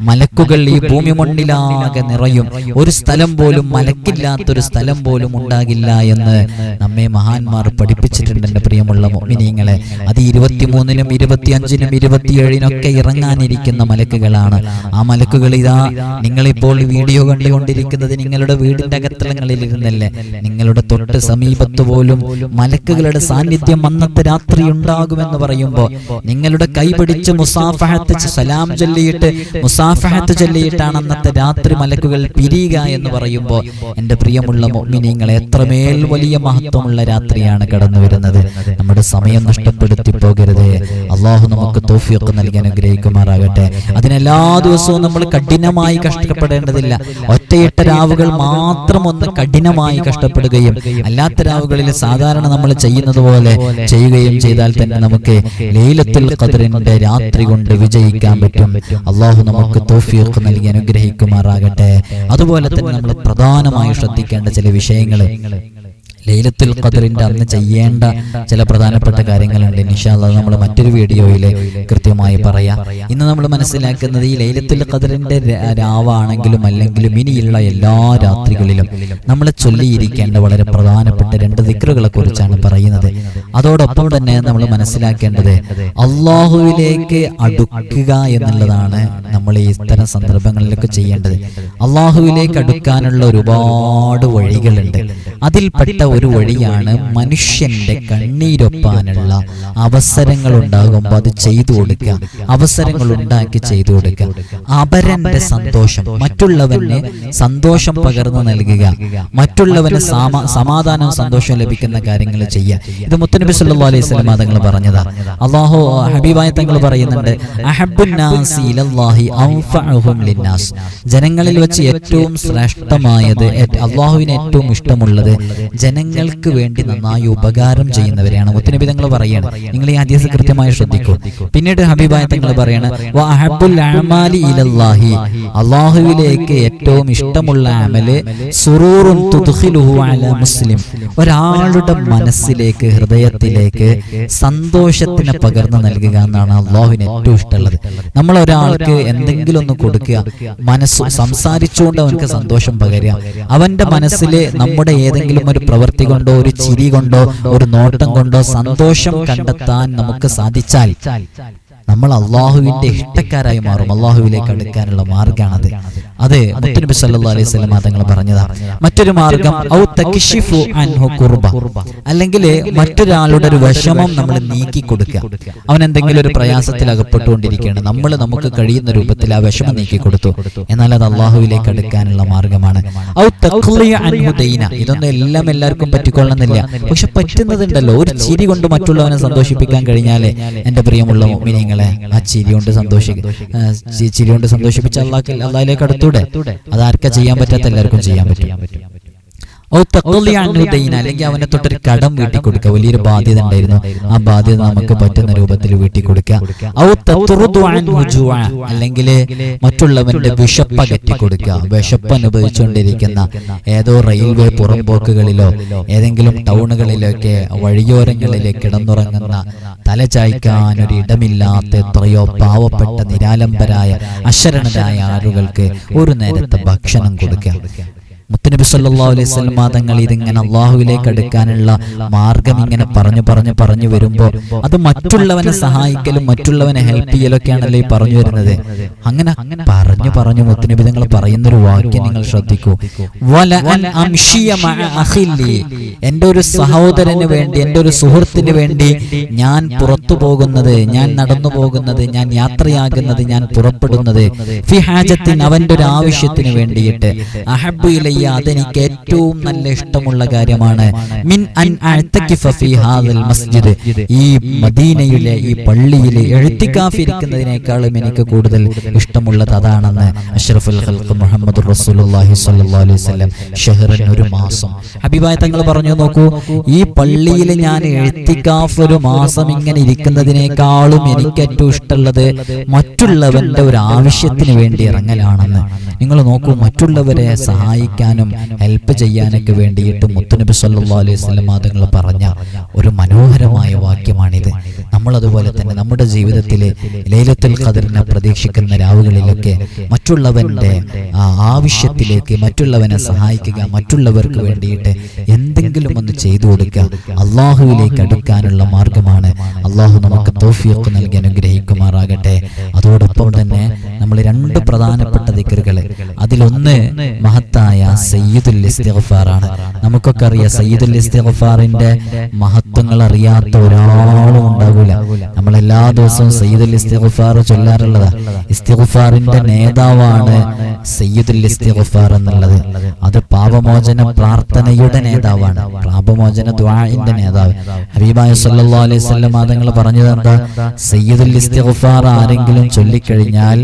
മലക്കുകൾ ഈ ഭൂമി മണ്ണിലാകെ നിറയും. ഒരു സ്ഥലം പോലും മലക്കില്ലാത്തൊരു സ്ഥലം പോലും ഉണ്ടാകില്ല എന്ന് നമ്മെ മഹാന്മാർ പഠിപ്പിച്ചിട്ടുണ്ട് എന്റെ പ്രിയമുള്ള മുഅ്മിനീങ്ങളെ. അത് ഇരുപത്തിമൂന്നിനും ഇരുപത്തിയഞ്ചിനും ഇരുപത്തിയേഴിനൊക്കെ ഇറങ്ങാനിരിക്കുന്ന മലക്കുകളാണ്. ആ മലക്കുകൾ ഇതാ നിങ്ങളിപ്പോൾ വീഡിയോ കണ്ടുകൊണ്ടിരിക്കുന്നത് നിങ്ങളുടെ വീടിന്റെ അകത്തളങ്ങളിൽ ഇരുന്നല്ലേ? നിങ്ങളുടെ തൊട്ട് സമീപത്ത് പോലും മലക്കുകളുടെ സാന്നിധ്യം അന്നത്തെ രാത്രി ഉണ്ടാകുമെന്ന് പറയുമ്പോൾ നിങ്ങളുടെ കൈ പിടിച്ച് മുസാഫഹത്ത് സലാം ചൊല്ലിയിട്ട് മുസാഫഹത്ത് ചൊല്ലിയിട്ടാണ് അന്നത്തെ രാത്രി മലക്കുകൾ പിരിയുക എന്ന് പറയുമ്പോൾ എന്റെ പ്രിയമുള്ള മിനിങ്ങൾ എത്രമേൽ വലിയ മഹത്വമുള്ള രാത്രിയാണ് കടന്നു വരുന്നത് നമ്മുടെ സമയം നഷ്ടപ്പെടുത്തി പോകരുത് അള്ളാഹു നമുക്ക് തോഫിയൊക്കെ നൽകി അനുഗ്രഹിക്കുമാറാകട്ടെ. അതിനെല്ലാ ദിവസവും നമ്മൾ കഠിനമായി കഷ്ടപ്പെടേണ്ടതില്ല. ഒറ്റയിട്ട രാവുകൾ മാത്രം ഒന്ന് കഠിനമായി കഷ്ടപ്പെടുകയും അല്ലാത്ത രാവുകളിൽ സാധാരണ നമ്മൾ ചെയ്യുന്നത് പോലെ ചെയ്യുകയും ചെയ്താൽ തന്നെ നമുക്ക് ലൈലത്തുൽ ഖദറിന്റെ രാത്രി കൊണ്ട് വിജയിക്കാൻ പറ്റും. അള്ളാഹു നമുക്ക് തോഫിയൊക്കെ നൽകി അനുഗ്രഹിക്കുമാറാകട്ടെ. അതുപോലെ തന്നെ നമ്മൾ പ്രധാനമായി ശ്രദ്ധിക്കേണ്ട ചില വിഷയങ്ങൾ ലൈലത്തുൽ ഖദറിന്റെ അന്ന് ചെയ്യേണ്ട ചില പ്രധാനപ്പെട്ട കാര്യങ്ങളുണ്ട്. നിഷാദ് നമ്മൾ മറ്റൊരു വീഡിയോയിൽ കൃത്യമായി പറയാം. ഇന്ന് നമ്മൾ മനസ്സിലാക്കുന്നത് ഈ ലൈലത്തുൽ ഖദറിന്റെ ര- രാവാണെങ്കിലും അല്ലെങ്കിലും ഇനിയുള്ള എല്ലാ രാത്രികളിലും നമ്മൾ ചൊല്ലിയിരിക്കേണ്ട വളരെ പ്രധാനപ്പെട്ട രണ്ട് ദിക്റുകളെ കുറിച്ചാണ് പറയുന്നത്. അതോടൊപ്പം തന്നെ നമ്മൾ മനസ്സിലാക്കേണ്ടത് അള്ളാഹുവിലേക്ക് അടുക്കുക എന്നുള്ളതാണ് നമ്മൾ ഈ ഇത്തരം സന്ദർഭങ്ങളിലൊക്കെ ചെയ്യേണ്ടത്. അള്ളാഹുവിലേക്ക് അടുക്കാനുള്ള ഒരുപാട് വഴികളുണ്ട്. അതിൽപ്പെട്ട ഒരു വഴിയാണ് മനുഷ്യന്റെ കണ്ണീരൊപ്പാനുള്ള അവസരങ്ങൾ ഉണ്ടാകുമ്പോൾ അത് ചെയ്തു കൊടുക്കുക. അവസരങ്ങൾ ഉണ്ടാക്കി ചെയ്തു കൊടുക്കുക. അപരന്റെ സന്തോഷം. മറ്റുള്ളവന് സന്തോഷം പകർന്നു നൽകുക. മറ്റുള്ളവന് സമാധാനം സന്തോഷം ലഭിക്കുന്ന കാര്യങ്ങൾ ചെയ്യുക. ഇത് മുത്തനബി സല്ലാ അലൈഹി വസല്ലം തങ്ങൾ പറഞ്ഞതാ. അള്ളാഹു ഹബീബായ തങ്ങൾ പറയുന്നുണ്ട് ജനങ്ങളിൽ വെച്ച് ഏറ്റവും ശ്രേഷ്ഠമായത് അള്ളാഹുവിന് ഏറ്റവും ഇഷ്ടമുള്ളത് ജനങ്ങൾ ജനങ്ങൾക്ക് വേണ്ടി നന്നായി ഉപകാരം ചെയ്യുന്നവരെയാണ് മുത്തനബി തങ്ങൾ പറയാണ് നിങ്ങൾ ഈ ഹദീസ് കൃത്യമായി ശ്രദ്ധിക്കൂ. പിന്നീട് ഹബീബായ തങ്ങൾ പറയാണ് അള്ളാഹുവിലേക്ക് ഏറ്റവും ഇഷ്ടമുള്ള അമൽ മുസ്ലിം. ഒരാളുടെ മനസ്സിലേക്ക് ഹൃദയത്തിലേക്ക് സന്തോഷത്തിന് പകർന്നു നൽകുക എന്നാണ് അള്ളാഹുവിന് ഏറ്റവും ഇഷ്ടമുള്ളത്. നമ്മൾ ഒരാൾക്ക് എന്തെങ്കിലും ഒന്ന് കൊടുക്കുക മനസ്സ് സംസാരിച്ചുകൊണ്ട് അവനക്ക് സന്തോഷം പകരുക. അവന്റെ മനസ്സിലെ നമ്മുടെ ഏതെങ്കിലും ഒരു പ്രവൃത്തി കൊണ്ടോ ഒരു ചിരി കൊണ്ടോ ഒരു നോട്ടം കൊണ്ടോ സന്തോഷം കണ്ടെത്താൻ നമുക്ക് സാധിച്ചാൽ നമ്മൾ അള്ളാഹുവിന്റെ ഇഷ്ടക്കാരായി മാറും. അള്ളാഹുവിലേക്ക് അടുക്കാനുള്ള മാർഗമാണത് അത് മുത്തനബി സല്ലല്ലാഹു അലൈഹി വസല്ലം തങ്ങൾ പറഞ്ഞതാ. മറ്റൊരു മാർഗം ഔ തക്ഷിഫു അൻഹു കുർബ അല്ലെങ്കിൽ മറ്റൊരാളുടെ ഒരു വിഷമം നമ്മൾ നീക്കി കൊടുക്കുക അവൻ എന്തെങ്കിലും ഒരു പ്രയാസത്തിൽ അകപ്പെട്ടുകൊണ്ടിരിക്കുകയാണ് നമ്മൾ നമുക്ക് കഴിയുന്ന രൂപത്തിൽ ആ വിഷമം നീക്കി കൊടുത്തു എന്നാൽ അത് അള്ളാഹുവിലേക്ക് അടുക്കാനുള്ള മാർഗമാണ്. ഔ തഖ്ലിയ അൻഹു ദൈന. ഇതൊന്നും എല്ലാം എല്ലാവർക്കും പറ്റിക്കൊള്ളണമെന്നില്ല. പക്ഷെ പറ്റുന്നതുണ്ടല്ലോ. ഒരു ചിരി കൊണ്ട് മറ്റുള്ളവനെ സന്തോഷിപ്പിക്കാൻ കഴിഞ്ഞാലേ എന്റെ പ്രിയമുള്ള മിനിങ്ങളെ ആ ചിരി കൊണ്ട് സന്തോഷിക്കും ചിരി കൊണ്ട് സന്തോഷിപ്പിച്ച അള്ളാഹ് അള്ളാഹിലേക്ക് അടുത്തൂടെ അതാർക്കാ ചെയ്യാൻ പറ്റാത്ത എല്ലാവർക്കും ചെയ്യാൻ പറ്റും ഓ തഖ്ലിയ അൻഹു ദൈന അല്ലെങ്കിൽ അവനെ തൊട്ടൊരു കടം വീട്ടി കൊടുക്കുക വലിയൊരു ബാധ്യത ഉണ്ടായിരുന്നു. ആ ബാധ്യത നമുക്ക് പറ്റുന്ന രൂപത്തിൽ വീട്ടി കൊടുക്കുക അല്ലെങ്കിൽ മറ്റുള്ളവന്റെ വിശപ്പ് അകറ്റി കൊടുക്കുക വിശപ്പ് അനുഭവിച്ചുകൊണ്ടിരിക്കുന്ന ഏതോ റെയിൽവേ പുറംപോക്കുകളിലോ ഏതെങ്കിലും ടൗണുകളിലൊക്കെ വഴിയോരങ്ങളിലെ കിടന്നുറങ്ങുന്ന തലചായ്ക്കാൻ ഒരു ഇടമില്ലാത്ത എത്രയോ പാവപ്പെട്ട നിരാലംബരായ അശരണരായ ആളുകൾക്ക് ഒരു നേരത്തെ ഭക്ഷണം കൊടുക്കുക മുത്തനബി സല്ലാ അലൈഹി തങ്ങൾ ഇതിങ്ങനെ അള്ളാഹുവിലേക്ക് അടുക്കാനുള്ള മാർഗം ഇങ്ങനെ പറഞ്ഞു പറഞ്ഞു പറഞ്ഞു വരുമ്പോൾ അത് മറ്റുള്ളവനെ സഹായിക്കലും മറ്റുള്ളവനെ ഹെൽപ്പ് ചെയ്യലൊക്കെയാണല്ലോ ഈ പറഞ്ഞു വരുന്നത്. അങ്ങനെ അങ്ങനെ പറഞ്ഞു പറഞ്ഞു മുത്തനബി തങ്ങൾ പറയുന്ന ഒരു വാക്യം നിങ്ങൾ ശ്രദ്ധിക്കൂ. എന്റെ ഒരു സഹോദരന് വേണ്ടി എന്റെ ഒരു സുഹൃത്തിന് വേണ്ടി ഞാൻ പുറത്തു പോകുന്നത് ഞാൻ നടന്നു പോകുന്നത് ഞാൻ യാത്രയാകുന്നത് ഞാൻ പുറപ്പെടുന്നത് ഫി ഹാജത്തിൻ അവന്റെ ഒരു ആവശ്യത്തിന് വേണ്ടിയിട്ട്. അഹബ്ബു ഇലയ്യ അതെനിക്ക് ഏറ്റവും നല്ല ഇഷ്ടമുള്ള കാര്യമാണ്. മിൻ അൻ മസ്ജിദ്. ഈ മദീനയിലെ ഈ പള്ളിയിൽ എഴുത്തിക്കാഫിരിക്കുന്നതിനേക്കാളും എനിക്ക് കൂടുതൽ ഇഷ്ടമുള്ളത് അതാണെന്ന് അഷ്റഫുൽ ഖൽഖ് മുഹമ്മദ് റസൂലുള്ളാഹി അലൈഹി വസല്ലം ഒരു മാസം. ഹബീബായ തങ്ങൾ പറഞ്ഞു നോക്കൂ ഈ പള്ളിയിൽ ഞാൻ എഴുത്തിക്കാഫ് ഒരു മാസം ഇങ്ങനെ ഇരിക്കുന്നതിനേക്കാളും എനിക്ക് ഏറ്റവും ഇഷ്ടമുള്ളത് മറ്റുള്ളവന്റെ ഒരു ആവശ്യത്തിന് വേണ്ടി ഇറങ്ങലാണെന്ന് നിങ്ങൾ നോക്കൂ മറ്റുള്ളവരെ സഹായിക്കാനും ഹെൽപ്പ് ചെയ്യാനൊക്കെ വേണ്ടിയിട്ട് മുത്തുനബി സല്ലാ അലൈഹി സ്വലം തങ്ങൾ പറഞ്ഞ ഒരു മനോഹരമായ വാക്യമാണിത്. നമ്മൾ അതുപോലെ തന്നെ നമ്മുടെ ജീവിതത്തിൽ ലൈലത്തുൽ ഖദറിനെ പ്രതീക്ഷിക്കുന്ന രാവുകളിലൊക്കെ മറ്റുള്ളവന്റെ ആ ആവശ്യത്തിലേക്ക് മറ്റുള്ളവനെ സഹായിക്കുക മറ്റുള്ളവർക്ക് വേണ്ടിയിട്ട് എന്തെങ്കിലും ഒന്ന് ചെയ്തു കൊടുക്കുക അള്ളാഹുവിലേക്ക് അടുക്കാനുള്ള മാർഗമാണ്. അള്ളാഹു നമുക്ക് തോഫിയൊക്കെ നൽകി അനുഗ്രഹിക്കുമാറാകട്ടെ. അതോടൊപ്പം തന്നെ നമ്മൾ രണ്ട് പ്രധാനപ്പെട്ട ദിക്കറുകൾ അതിലൊന്ന് മഹത്തായ സയ്യിദുൽ ഇസ്തിഗ്ഫാറാണ്. നമുക്കൊക്കെ അറിയാം സയ്യിദുൽ ഇസ്തിഗ്ഫാറിന്റെ മഹത്വങ്ങൾ അറിയാത്ത ഒരാളും ഉണ്ടാവില്ല. നമ്മൾ എല്ലാ ദിവസവും സയ്യിദുൽ ഇസ്തിഗ്ഫാർ ചൊല്ലാറുള്ളതാ. ഇസ്തിഗ്ഫാറിന്റെ നേതാവാണ് സയ്യിദുൽ ഇസ്തിഗ്ഫാർ എന്നുള്ളത്. അത് പാപമോചന പ്രാർത്ഥനയുടെ നേതാവാണ്. പാപമോചന ദ്വാഇന്റെ നേതാവ്. ഹബീബായ സല്ലല്ലാഹു അലൈഹി വസല്ലം മാതങ്ങൾ പറഞ്ഞത് എന്താ സയ്യിദുൽ ഇസ്തിഗ്ഫാർ ആരെങ്കിലും ചൊല്ലിക്കഴിഞ്ഞാൽ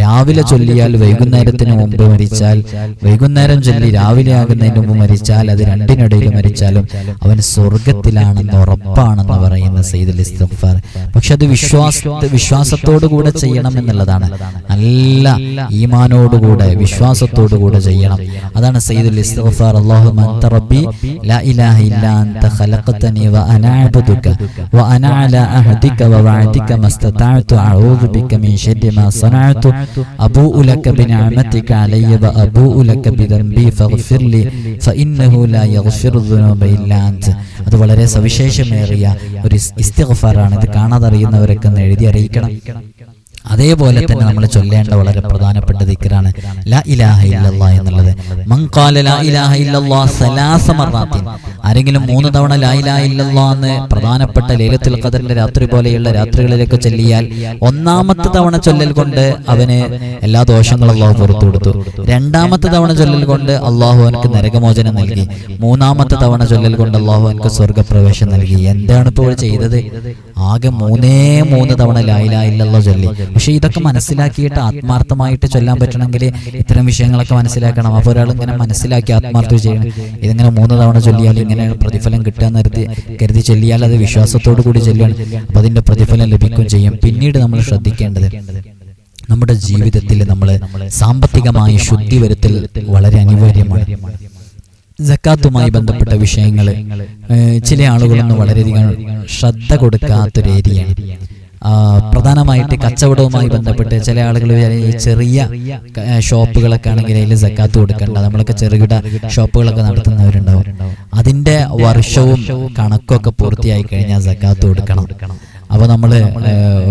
രാവിലെ ചൊല്ലിയാൽ വൈകുന്നേരത്തിന് മുമ്പ് മരിച്ചാൽ വൈകുന്നേരം ചൊല്ലി രാവിലെ ആകുന്നതിന് മുമ്പ് മരിച്ചാൽ അത് രണ്ടിനിടയിൽ മരിച്ചാലും അവൻ സ്വർഗത്തിലാണെന്ന് ഉറപ്പാണെന്ന് പറയുന്ന സയ്യിദുൽ ഇസ്തിഗ്ഫാർ. പക്ഷെ അത് വിശ്വാസ വിശ്വാസത്തോടു കൂടെ ചെയ്യണം എന്നുള്ളതാണ്. നല്ല ഈമാനോടുകൂടെ വിശ്വാസത്തോടുകൂടെ ചെയ്യണം. അതാണ് സയ്യിദുൽ ഇസ്തിഗ്ഫാർ. അല്ലാഹുമ്മ അൻത റബ്ബി അത് വളരെ സവിശേഷമേറിയ ഒരു ഇസ്തിഗ്ഫാറാണ് ഇത് കാണാതറിയുന്നവരൊക്കെ എഴുതി അറിയിക്കണം. അതേപോലെ തന്നെ നമ്മൾ ചൊല്ലേണ്ട വളരെ പ്രധാനപ്പെട്ട ദിക്കറാണ് ലാ ഇലാഹ ഇല്ലല്ലാ എന്നുള്ളത്. ലാ ഇലാഹ ഇല്ലല്ലാ സലാസ മർറാത്തിൻ. ആരെങ്കിലും മൂന്ന് തവണ ലാ ഇലാഹ ഇല്ലല്ലാ എന്ന് പ്രധാനപ്പെട്ട ലൈലത്തുൽ ഖദറിന്റെ രാത്രി പോലെയുള്ള രാത്രികളിലേക്ക് ചൊല്ലിയാൽ ഒന്നാമത്തെ തവണ ചൊല്ലൽ കൊണ്ട് അവന് എല്ലാ ദോഷങ്ങളും അള്ളാഹു പുറത്തു കൊടുത്തു രണ്ടാമത്തെ തവണ ചൊല്ലൽ കൊണ്ട് അള്ളാഹു അവനക്ക് നരകമോചനം നൽകി. മൂന്നാമത്തെ തവണ ചൊല്ലൽ കൊണ്ട് അള്ളാഹു അവനക്ക് സ്വർഗപ്രവേശം നൽകി. എന്താണ് ഇപ്പോൾ ചെയ്തത്? ആകെ മൂന്നേ മൂന്ന് തവണ ലായിലായില്ലല്ലോ ചൊല്ലി പക്ഷെ ഇതൊക്കെ മനസ്സിലാക്കിയിട്ട് ആത്മാർത്ഥമായിട്ട് ചൊല്ലാൻ പറ്റണമെങ്കിൽ ഇത്തരം വിഷയങ്ങളൊക്കെ മനസ്സിലാക്കണം. അപ്പോൾ ഒരാൾ ഇങ്ങനെ മനസ്സിലാക്കി ആത്മാർത്ഥം ചെയ്യണം. ഇതിങ്ങനെ മൂന്ന് തവണ ചൊല്ലിയാൽ ഇങ്ങനെ പ്രതിഫലം കിട്ടുക എന്ന് കരുതി കരുതി ചൊല്ലിയാൽ അത് വിശ്വാസത്തോടു കൂടി ചൊല്ലണം അപ്പോൾ അതിന്റെ പ്രതിഫലം ലഭിക്കുകയും ചെയ്യും. പിന്നീട് നമ്മൾ ശ്രദ്ധിക്കേണ്ടത് നമ്മുടെ ജീവിതത്തിൽ നമ്മൾ സാമ്പത്തികമായി ശുദ്ധി വരുത്തൽ വളരെ അനിവാര്യമാണ്. ജക്കാത്തുമായി ബന്ധപ്പെട്ട വിഷയങ്ങൾ ചില ആളുകളൊന്നും വളരെയധികം ശ്രദ്ധ കൊടുക്കാത്തൊരു ഏരിയയാണ്. പ്രധാനമായിട്ട് കച്ചവടവുമായി ബന്ധപ്പെട്ട് ചില ആളുകൾ ചെറിയ ഷോപ്പുകളൊക്കെ ആണെങ്കിൽ അതിൽ ജക്കാത്ത് കൊടുക്കേണ്ട നമ്മളൊക്കെ ചെറുകിട ഷോപ്പുകളൊക്കെ നടത്തുന്നവരുണ്ടാവും. അതിന്റെ വർഷവും കണക്കൊക്കെ പൂർത്തിയായി കഴിഞ്ഞാൽ സക്കാത്ത് കൊടുക്കണം. അപ്പോൾ നമ്മൾ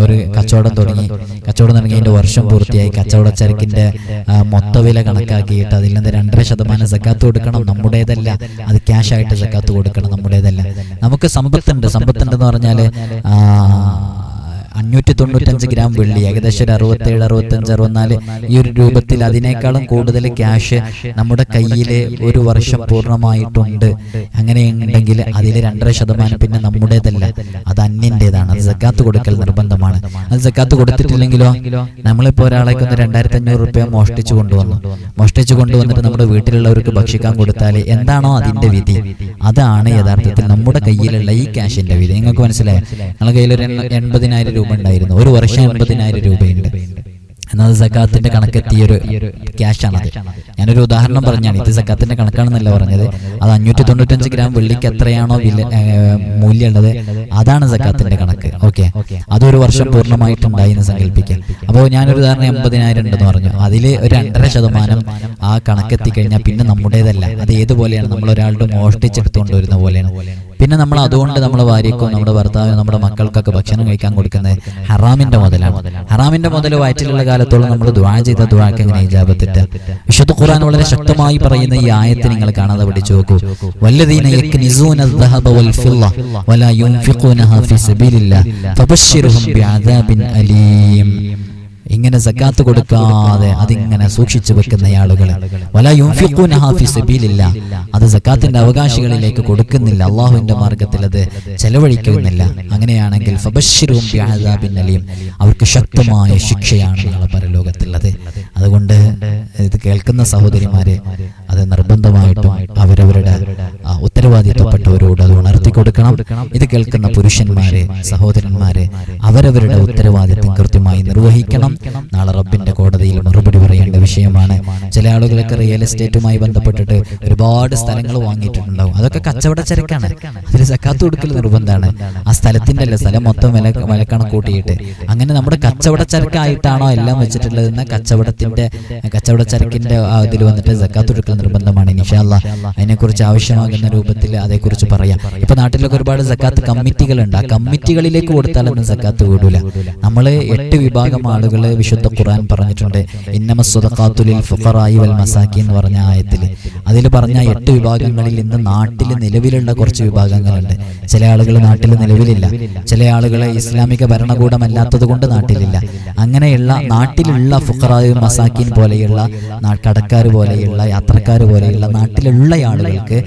ഒരു കച്ചവടം തുടങ്ങി. കച്ചവടം തുടങ്ങിയതിന്റെ വർഷം പൂർത്തിയായി. കച്ചവട ചരക്കിന്റെ മൊത്തവില കണക്കാക്കിയിട്ട് അതിൽ നിന്ന് രണ്ടര ശതമാനം സക്കാത്ത് കൊടുക്കണം. നമ്മുടേതല്ല. അത് ക്യാഷ് ആയിട്ട് സക്കാത്ത് കൊടുക്കണം. നമ്മുടേതല്ല. നമുക്ക് സമ്പത്തുണ്ട്. സമ്പത്തുണ്ടെന്ന് പറഞ്ഞാൽ അഞ്ഞൂറ്റി തൊണ്ണൂറ്റഞ്ച് ഗ്രാം വെള്ളി ഏകദേശം ഒരു അറുപത്തേഴ് അറുപത്തഞ്ച് അറുപത്തിനാല് ഈ ഒരു രൂപത്തിൽ അതിനേക്കാളും കൂടുതൽ ക്യാഷ് നമ്മുടെ കയ്യിൽ ഒരു വർഷം പൂർണമായിട്ടുണ്ട്. അങ്ങനെയുണ്ടെങ്കിൽ അതിൽ രണ്ടര ശതമാനം പിന്നെ നമ്മുടേതല്ല. അത് അന്യന്റെതാണ് അത് സക്കാത്ത് കൊടുക്കൽ നിർബന്ധമാണ്. അത് സക്കാത്ത് കൊടുത്തിട്ടില്ലെങ്കിലോ? നമ്മളിപ്പോൾ ഒരാളേക്ക് ഒന്ന് രണ്ടായിരത്തി അഞ്ഞൂറ് റുപ്യ മോഷ്ടിച്ചു കൊണ്ടുവന്നു. മോഷ്ടിച്ചു കൊണ്ടുവന്നിട്ട് നമ്മുടെ വീട്ടിലുള്ളവർക്ക് ഭക്ഷിക്കാൻ കൊടുത്താൽ എന്താണോ അതിന്റെ വിധി. അതാണ് യഥാർത്ഥത്തിൽ നമ്മുടെ കയ്യിലുള്ള ഈ ക്യാഷിന്റെ വിധി. നിങ്ങൾക്ക് മനസ്സിലായോ? നിങ്ങളുടെ കയ്യിൽ ഒരു എൺപതിനായിരം രൂപ ഉണ്ടായിരുന്നു. ഒരു വർഷം എൺപതിനായിരം രൂപയുണ്ട്. എന്നാൽ അത് സക്കാത്തിന്റെ കണക്കെത്തിയൊരു ക്യാഷാണത്. ഞാനൊരു ഉദാഹരണം പറഞ്ഞാണ്. ഇത് സക്കാത്തിന്റെ കണക്കാണെന്നല്ല പറഞ്ഞത്. അത് അഞ്ഞൂറ്റി തൊണ്ണൂറ്റഞ്ച് ഗ്രാം വെള്ളിക്ക് എത്രയാണോ വില മൂല്യമുള്ളത്. അതാണ് സക്കാത്തിന്റെ കണക്ക്. ഓക്കെ. അതൊരു വർഷം പൂർണമായിട്ടുണ്ടായി എന്ന് സങ്കല്പിക്കാം അപ്പോൾ ഞാനൊരു ഉദാഹരണം എൺപതിനായിരം ഉണ്ടെന്ന് പറഞ്ഞു. അതിൽ ഒരു രണ്ടര ശതമാനം ആ കണക്കെത്തി കഴിഞ്ഞാൽ പിന്നെ നമ്മുടേതല്ല. അത് ഏതുപോലെയാണ്? നമ്മൾ ഒരാളുടെ മോഷ്ടിച്ചെടുത്തുകൊണ്ടുവരുന്ന പോലെയാണ്. പിന്നെ നമ്മൾ അതുകൊണ്ട് നമ്മുടെ ഭാര്യക്കും നമ്മുടെ ഭർത്താവിനും നമ്മുടെ മക്കൾക്കൊക്കെ ഭക്ഷണം കഴിക്കാൻ കൊടുക്കുന്നത് ഹറാമിന്റെ മുതലാണ് ഹറാമിന്റെ മുതൽ വയറ്റിലുള്ള കാലത്തോളം നമ്മൾ ദുആ ചെയ്ത ദുആക്ക് എങ്ങനെ ഇജാബത്തിട്ട് വിശുദ്ധ ഖുർആൻ വളരെ ശക്തമായി പറയുന്ന ഈ ആയത്ത് നിങ്ങൾ കാണാതെ പഠിച്ചു നോക്കൂ വല്ലദീന യക്നിസൂന الذهب والفضة ولا ينفقونها في سبيل الله فبشرهم بعذاب أليم ഇങ്ങനെ സക്കാത്ത് കൊടുക്കാതെ അതിങ്ങനെ സൂക്ഷിച്ചു വെക്കുന്ന ആളുകൾ വല യുംഫിഖൂനഹാ ഫി സബീലില്ല. അത് സക്കാത്തിന്റെ അവകാശികളിലേക്ക് കൊടുക്കുന്നില്ല. അള്ളാഹുവിന്റെ മാർഗത്തിൽ അത് ചെലവഴിക്കുന്നില്ല. അങ്ങനെയാണെങ്കിൽ ഫബശ്ശിറും അലീം. അവർക്ക് ശക്തമായ ശിക്ഷയാണ് നാളെ പരലോകത്തുള്ളത് അതുകൊണ്ട് ഇത് കേൾക്കുന്ന സഹോദരിമാരെ അത് നിർബന്ധമായിട്ടും അവരവരുടെ ഉത്തരവാദിത്തപ്പെട്ടവരോട് അത് ഉണർത്തി കൊടുക്കണം. ഇത് കേൾക്കുന്ന പുരുഷന്മാരെ സഹോദരന്മാരെ അവരവരുടെ ഉത്തരവാദിത്തം കൃത്യമായി നിർവഹിക്കണം. നാളെ റബ്ബിന്റെ കോടതിയിൽ മറുപടി പറയേണ്ട വിഷയമാണ്. ചില ആളുകളൊക്കെ റിയൽ എസ്റ്റേറ്റുമായി ബന്ധപ്പെട്ടിട്ട് ഒരുപാട് സ്ഥലങ്ങൾ വാങ്ങിയിട്ടുണ്ടാവും. അതൊക്കെ കച്ചവട ചരക്കാണ്. അതിൽ സക്കാത്ത് കൊടുക്കൽ നിർബന്ധമാണ്. ആ സ്ഥലത്തിന്റെ അല്ല സ്ഥലം മൊത്തം വില വിലക്കണക്ക് കൂട്ടിയിട്ട്. അങ്ങനെ നമ്മുടെ കച്ചവട ചരക്കായിട്ടാണോ എല്ലാം വെച്ചിട്ടുള്ളതെന്ന കച്ചവടത്തിന്റെ കച്ചവട ചരക്കിന്റെ ഇതിൽ വന്നിട്ട് സക്കാത്ത് കൊടുക്കൽ നിർബന്ധമാണ്. ഇൻഷാല്ല അതിനെക്കുറിച്ച് ആവശ്യമാകുന്ന രൂപത്തിൽ അതേക്കുറിച്ച് പറയാം. ഇപ്പൊ നാട്ടിലൊക്കെ ഒരുപാട് സക്കാത്ത് കമ്മിറ്റികളുണ്ട്. ആ കമ്മിറ്റികളിലേക്ക് കൊടുത്താലൊന്നും സക്കാത്ത് കൂടൂല നമ്മൾ എട്ട് വിഭാഗം ആളുകൾ വിശുദ്ധ ഖുർആൻ പറഞ്ഞിട്ടുണ്ട്. ഇന്നമ സ്വതക്കാത്തുലിൽ ഫുഖറായി വൽ മസാക്കി എന്ന് പറഞ്ഞ ആയത്തിൽ. അതിൽ പറഞ്ഞ എട്ട് വിഭാഗങ്ങളിൽ ഇന്ന് നാട്ടിൽ നിലവിലുള്ള കുറച്ച് വിഭാഗങ്ങളുണ്ട്. ചില ആളുകൾ നാട്ടിൽ നിലവിലില്ല. ചില ആളുകൾ ഇസ്ലാമിക ഭരണകൂടമല്ലാത്തത് കൊണ്ട് നാട്ടിലില്ല. അങ്ങനെയുള്ള നാട്ടിലുള്ള ഫുഖറായി മസാക്കിൻ പോലെയുള്ള കടക്കാർ പോലെയുള്ള യാത്രക്കാർ പോലെയുള്ള നാട്ടിലുള്ള ആളുകൾക്ക്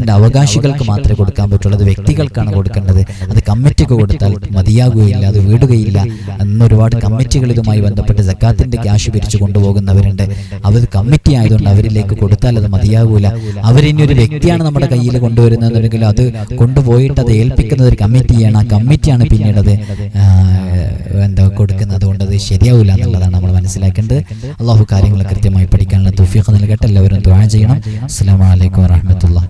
ജക്കാത്തിന്റെ അവകാശികൾക്ക് മാത്രമേ കൊടുക്കാൻ പറ്റുള്ളൂ. അത് വ്യക്തികൾക്കാണ് കൊടുക്കേണ്ടത്. അത് കമ്മിറ്റിക്ക് കൊടുത്താൽ മതിയാകുകയില്ല. അത് വീടുകയില്ല. എന്ന് ഒരുപാട് കമ്മിറ്റികൾ ഇതുമായി ബന്ധപ്പെട്ട് ജക്കാത്തിന്റെ ക്യാഷ് പിരിച്ചു കൊണ്ടുപോകുന്നവരുണ്ട്. അവർ കമ്മിറ്റി ആയതുകൊണ്ട് അവരിലേക്ക് കൊടുത്താൽ അത് മതിയാകൂല. അവരിനി ഒരു വ്യക്തിയാണ് നമ്മുടെ കയ്യിൽ കൊണ്ടുവരുന്നതെന്നുണ്ടെങ്കിൽ അത് കൊണ്ടുപോയിട്ട് അത് ഏൽപ്പിക്കുന്നത് ഒരു കമ്മിറ്റിയാണ്. ആ കമ്മിറ്റിയാണ് പിന്നീട് അത് എന്താ കൊടുക്കുന്നത്. അതുകൊണ്ട് അത് ശരിയാവില്ല എന്നുള്ളതാണ് നമ്മൾ മനസ്സിലാക്കേണ്ടത്. അള്ളാഹു കാര്യങ്ങൾ കൃത്യമായി പഠിക്കാനുള്ള തുഫീഖ് നൽകട്ടെ. എല്ലാവരും ദുഴ ചെയ്യണം. അസ്സാം വലൈക്കും വാഹമത്തുള്ള